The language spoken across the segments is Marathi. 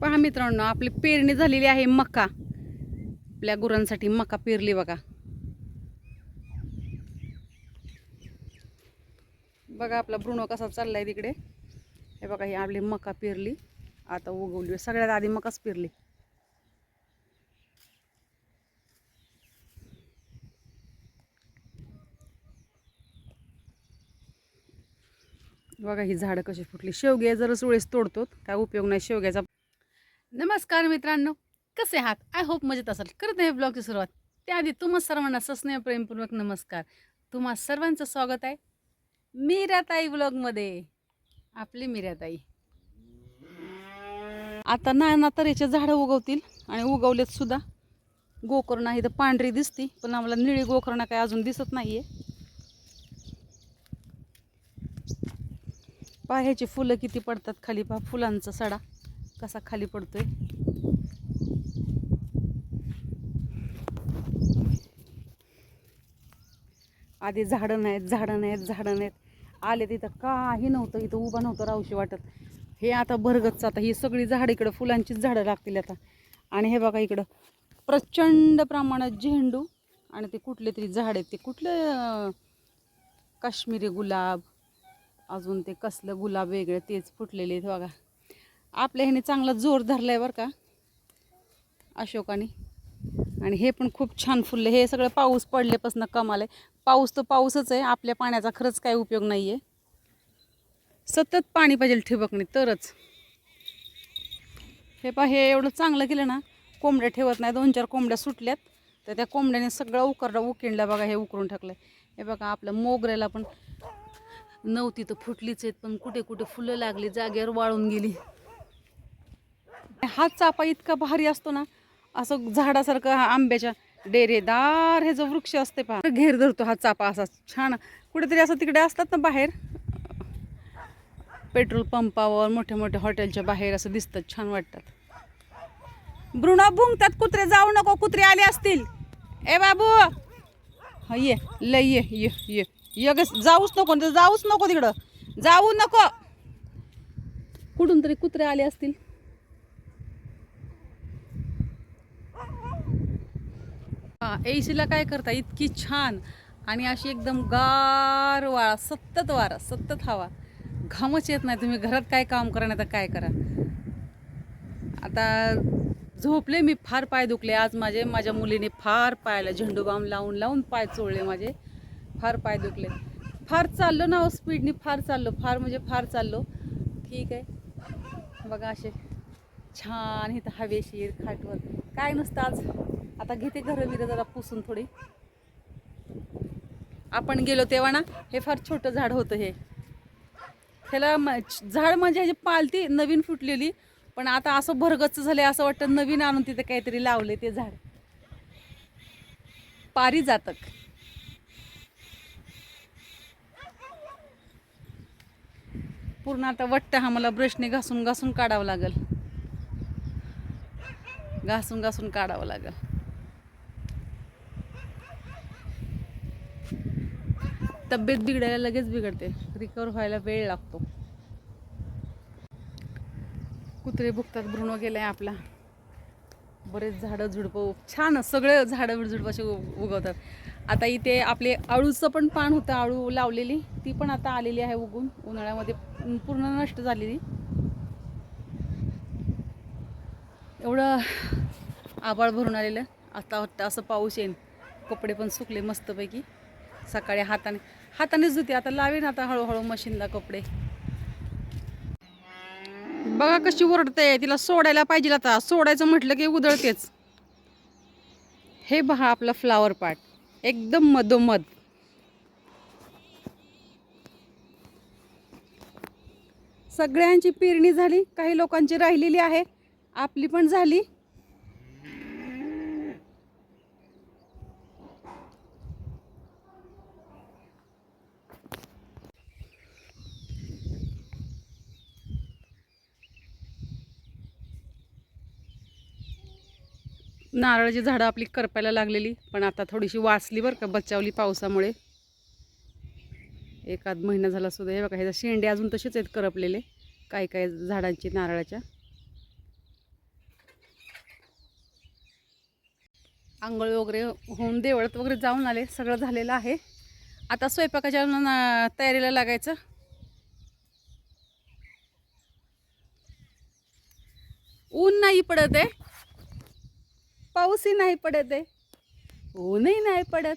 पहा मित्रांनो आपली पेरणी झालेली आहे मका. आपल्या गुरांसाठी मका पेरली बघा. बघा आपला ब्रुणो कसा चाललाय तिकडे. हे बघा ही आपली मका पेरली. आता उगवली. सगळ्यात आधी मकाच पेरली. बघा ही झाडं कशी फुटली. शेवगे जर वेळेस तोडतो काय उपयोग नाही. शेवग्याचा नमस्कार मित्रांनो. कसे आहात? आय होप मजेत असाल. करत आहे ब्लॉगची सुरुवात. त्याआधी तुम्हा सर्वांना सस्नेह प्रेमपूर्वक नमस्कार. तुम्हा सर्वांचं स्वागत आहे मीराताई ब्लॉगमध्ये आपली मीराताई. आता नाना तऱ्हेचे झाडं उगवतील आणि उगवलेत सुद्धा. गोकर्ण ही तर पांढरी दिसती पण आम्हाला निळी गोकर्णा काय अजून दिसत नाहीये. पाह्याची फुलं किती पडतात खाली पहा फुलांचा सडा. कसा खाली पडतोय? आधी झाडं नाहीत झाडं नाहीत झाडं नाहीत. आले तिथं काही नव्हतं इथं उभं नव्हतं राहूशी वाटत. हे आता भरगतच आता ही सगळी झाडं इकडं फुलांचीच झाडं लागतील आता. आणि हे बघा इकडं प्रचंड प्रमाणात झेंडू आणि ते कुठले तरी झाड आहेत. ते कुठले काश्मीरी गुलाब अजून ते कसलं गुलाब वेगळं तेच फुटलेले आहेत बघा. आपल्या ह्याने चांगला जोर धरला आहे बरं का. अशोकाने. आणि हे पण खूप छान फुलले. हे सगळं पाऊस पडल्यापासून कमाल आहे. पाऊस तर पाऊसच आहे. आपल्या पाण्याचा खरंच काही उपयोग नाही आहे सतत पाणी पाहिजे ठिबकणी तरच. हे पा हे एवढं चांगलं केलं ना कोंबड्या ठेवत नाही. दोन चार कोंबड्या सुटल्यात. तर त्या कोंबड्याने सगळं उकरडा उकिंडला बघा हे उकरून टाकलं हे बघा आपलं मोगऱ्याला पण नव्हती तर फुटलीच आहेत पण कुठे कुठे फुलं लागली जागेवर वाळून गेली. हा चापा इतका भारी असतो ना असं झाडासारखं हा आंब्याच्या डेरेदार हे जो वृक्ष असते पहा. घेर धरतो हा चापा असा छान. कुठेतरी असं तिकडे असतात ना बाहेर. पेट्रोल पंपावर मोठ्या मोठ्या हॉटेलच्या बाहेर असं दिसतात छान वाटतात. ब्रुणा भुंकतात कुत्रे जाऊ नको कुत्रे आले असतील. ए बाबू! हा ये लय ये ये ये. ये जाऊच नको जाऊच नको तिकडं. जाऊ नको. कुठून तरी कुत्रे आले असतील. ए सीला काय करता? इतकी छान. आणि अशी एकदम गार वारा सतत वारा सतत हवा. घामच येत नाही. तुम्ही घरात काय काम करा नाही तर काय करा? आता झोपले मी फार पाय दुखले. आज माझे माझ्या मुलीने फार पायाला झेंडू बाम लावून लावून पाय चोळले माझे. फार पाय दुखले. फार चाललो ना हो स्पीडने फार चाललो. फार म्हणजे फार चाललो. ठीक आहे. बघा असे छान इथं हवेशीर खाटवर. काय नसतं आज. आता घेते घरं बिरं जरा पुसून थोडी. आपण गेलो तेव्हा ना हे फार छोटं झाड होतं हे. ह्याला म- झाड म्हणजे ह्याची पालती नवीन फुटलेली पण आता असं भरगच्च झाले असं वाटतं नवीन आणून तिथे काहीतरी लावले ते झाड. पारी जातक पूर्ण आता वट्ट हा मला ब्रशने घासून घासून काढावं लागेल. घासून घासून काढावं लागेल. तब्येत बिघडायला लगेच बिघडते. रिकवर व्हायला वेळ लागतो. कुत्रे भुकतात भ्रूण गेलाय आपला. बरेच झाडं झुडपं छान सगळे झाडं झुडपाचे उगवतात. आता इथे आपले आळूचं पण पान होतं आळू लावलेली. ती पण आता आलेली आहे उगून. उन्हाळ्यामध्ये पूर्ण नष्ट झालेली. एवढं आबाळ भरून आलेलं. आता वाटतं असं पाऊस येईन. कपडे पण सुकले मस्तपैकी. सकाळी हाताने हातानेच धुते. आता लावेन आता हळूहळू मशीनला कपडे. बघा कशी ओरडते तिला सोडायला पाहिजे आता. सोडायचं म्हटलं की उधळतेच. हे बघा आपलं फ्लावर पार्ट एकदम मधोमध. सगळ्यांची पेरणी झाली. काही लोकांची राहिलेली आहे. आपली पण झाली. नारळाची झाडं आपली करपायला लागलेली पण आता थोडीशी वाचली बरं का बचावली पावसामुळे. एखाद महिना झाला सुद्धा. हे बघा ह्याचा शेंडे अजून तसेच आहेत करपलेले काही काही झाडांची नारळाच्या. आंघोळ वगैरे होऊन देवळात वगैरे जाऊन आले. सगळं झालेलं आहे. आता स्वयंपाकाच्या तयारीला लागायचं. ऊन नाही पडत आहे. पाऊसही नाही पडत आहे. ऊनही नाही पडत.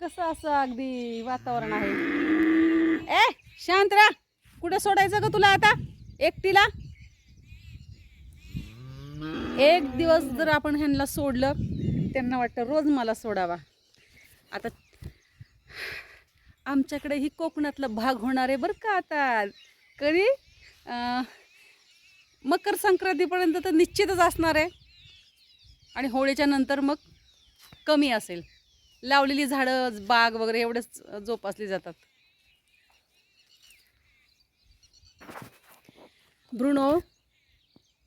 कसं असं अगदी वातावरण आहे. ए शांत राहा कुठं सोडायचं का तुला आता? एकटीला? एक दिवस जर आपण ह्यांना सोडलं त्यांना वाटतं रोज मला सोडावा. आता आमच्याकडे ही कोकणातला भाग होणार आहे बरं का आता. कधी? मकर संक्रांतीपर्यंत तर निश्चितच असणार आहे. आणि होळीच्या नंतर मग कमी असेल. लावलेली झाडं बाग वगैरे एवढेच जोपासली जातात. ब्रुनो हो,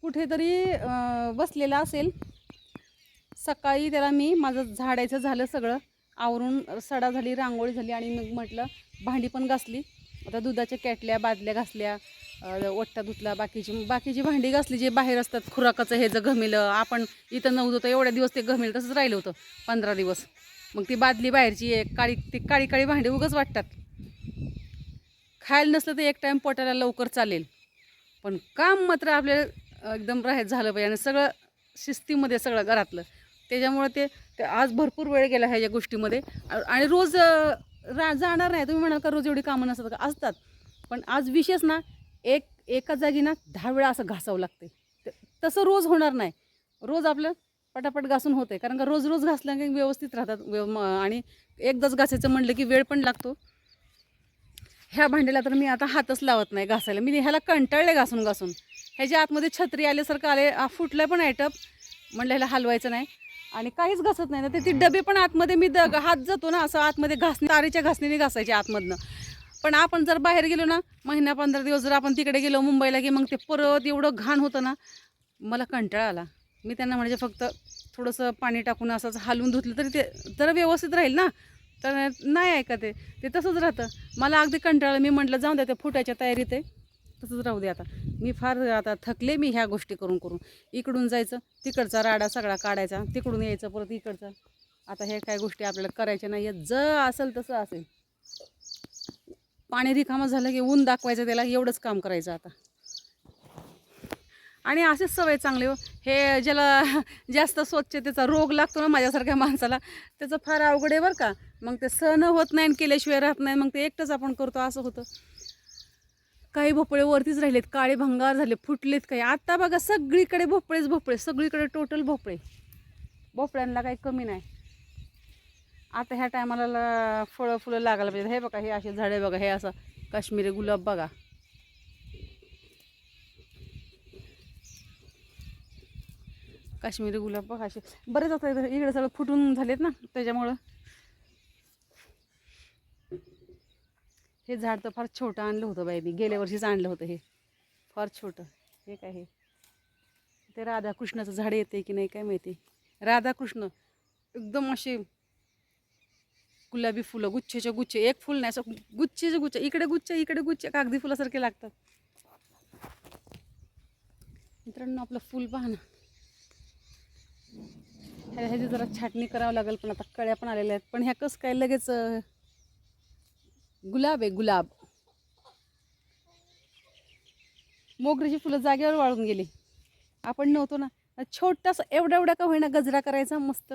कुठेतरी बसलेला असेल. सकाळी त्याला मी माझं झाडायचं झालं सगळं. आवरून सडा झाली रांगोळी झाली आणि मग म्हटलं भांडी पण घासली. आता दुधाच्या कॅटल्या बादल्या घासल्या ओट्टा धुतला बाकीची बाकीची भांडी घासली जे बाहेर असतात खुराकाचं हे जर घमेलं आपण इथं नव्हतं तर एवढ्या दिवस ते घमेल तसंच राहिलं होतं पंधरा दिवस. मग ती बादली बाहेरची एक काळी ती काळी काळी भांडी उगच वाटतात. खायला नसलं तर एक टाईम पोटाला लवकर चालेल. पण काम मात्र आपल्याला एकदम राहत झालं पाहिजे आणि सगळं शिस्तीमध्ये सगळं घरातलं. त्याच्यामुळे ते ते आज भरपूर वेळ गेला ह्या या गोष्टीमध्ये. आणि रोज रा जाणार नाही. तुम्ही म्हणाल का रोज एवढी कामं नसतात का? असतात. पण आज विशेष ना एक एका जागी ना दहा वेळा असं घासावं लागते तसं रोज होणार नाही. रोज आपलं पटापट घासून होते कारण का रोज रोज घासल्या की व्यवस्थित राहतात. व्यव आणि एकदाच घासायचं म्हणलं की वेळ पण लागतो. ह्या भांड्याला तर मी आता हातच लावत नाही घासायला. मी ह्याला कंटाळले घासून घासून. ह्याच्या आतमध्ये छत्री आल्यासारखं आले आ, फुटलं पण आहे टप म्हणलं ह्याला हलवायचं नाही. आणि काहीच घासत नाही. ना ते ती डबे पण आतमध्ये मी द हात जातो ना असं आतमध्ये घासणे तारेच्या घासणीने घासायचे आतमधनं. पण आपण जर बाहेर गेलो ना महिना पंधरा दिवस जर आपण तिकडे गेलो मुंबईला की मग ते परत एवढं घाण होतं ना मला कंटाळा आला. मी त्यांना म्हणजे फक्त थोडंसं पाणी टाकून असंच हलवून धुतलं तरी ते जरा व्यवस्थित राहील ना. तर नाही ऐका ते. ते तसंच राहतं. मला अगदी कंटाळा मी म्हटलं जाऊन द्या ते फुटायच्या तयारीत आहे. तसंच राहू दे आता. मी फार आता थकले मी ह्या गोष्टी करून करून. इकडून जायचं तिकडचा राडा सगळा काढायचा तिकडून यायचं परत इकडचा. आता हे काय गोष्टी आपल्याला करायच्या नाही आहेत जर असेल तसं असेल. पाणी रिकामं झालं की ऊन दाखवायचं त्याला एवढंच काम करायचं आता. आणि असेच सवय चांगले हो. हे ज्याला जास्त स्वच्छतेचा रोग लागतो ना माझ्यासारख्या माणसाला त्याचं फार अवघड आहे बरं का. मग ते सहन होत नाही आणि केल्याशिवाय राहत नाही. मग ते एकटंच आपण करतो असं होतं. काही भोपळे वरतीच राहिलेत काळे भंगार झाले फुटलेत काही. आता बघा सगळीकडे भोपळेच भोपळे सगळीकडे टोटल भोपळे. भोपळ्यांना काही कमी नाही. आता ह्या टायमाला फळं फुलं लागायला पाहिजे हे बघा हे असे झाडे बघा हे असं काश्मीरी गुलाब बघा. काश्मीरी गुलाब बघा असे बरेच आता इकडे इकडे सगळं फुटून झालेत ना त्याच्यामुळं. हे झाड तर फार छोटं आणलं होतं बाई मी. गेल्या वर्षीच आणलं होतं हे. फार छोटं. हे काय हे? ते राधाकृष्णाचं झाड येते की नाही काय माहिती. राधाकृष्ण. एकदम असे गुलाबी फुलं गुच्छेचे गुच्छे. एक फुल नाही असं गुच्छेचे गुच्छ. इकडे गुच्छ इकडे गुच्छ. कागदी फुलासारखे लागतात. मित्रांनो आपलं फुल पहा ना. ह्या ह्याची जरा छाटणी करावं लागेल पण आता कळ्या पण आलेल्या आहेत. पण ह्या कसं काय लगेच गुलाब आहे गुलाब. मोगरीची फुलं जागेवर वाळून गेली. आपण नव्हतो ना छोटासा एवढा एवढा का होईना गजरा करायचा मस्त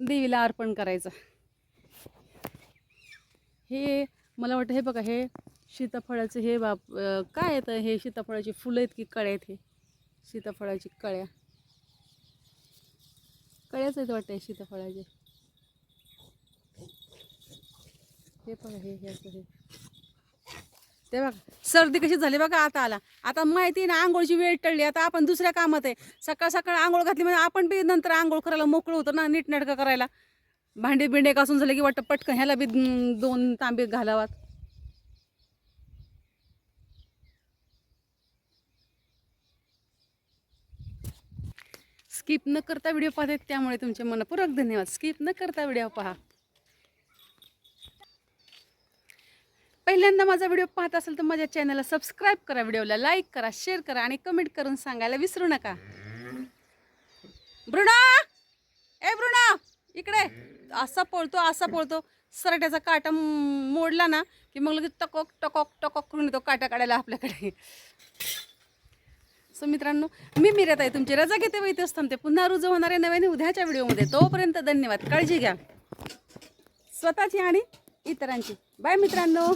देवीला अर्पण करायचं. हे मला वाटतं हे बघा हे सीताफळाचं हे बाप काय येतं हे सीताफळाची फुलं आहेत की कळ्या आहेत हे? सीताफळाची कळ्या. कळ्याच आहेत वाटतं सीताफळाचे. हे बघा हे हे असं हे ते बघा सर्दी कशी झाली बघा आता आला. आता माहिती आहे ना आंघोळची वेळ टळली. आता आपण दुसऱ्या कामात आहे. सकाळ सकाळ आंघोळ घातली म्हणजे आपण बी नंतर आंघोळ करायला मोकळं होतं ना नीटनाटकं करायला. भांडे बिंडे कासून झालं की वाटतं पटकन ह्याला बी दोन- दोन तांबे घालावात. स्किप न करता व्हिडिओ पाहतात त्यामुळे तुमचे मनपूर्वक धन्यवाद. स्किप न करता व्हिडिओ पहा. पहिल्यांदा माझा व्हिडिओ पाहत असेल तर माझ्या चॅनलला सबस्क्राईब करा व्हिडिओला लाईक करा शेअर करा आणि कमेंट करून सांगायला विसरू नका. ब्रुणा! ए ब्रुणा! इकडे. असा पळतो असा पळतो. सरट्याचा काटा मोडला ना की मग लगेच टकोक टकोक टकोक करून येतो काटा काढायला आपल्याकडे. सो मित्रांनो मी मिरत आहे तुमची रजा घेते व इथेच थांबते. पुन्हा रुजू होणारे नव्याने उद्याच्या व्हिडिओमध्ये. तोपर्यंत धन्यवाद. काळजी घ्या. स्वतःची आणि इतरांची. बाय मित्रांनो.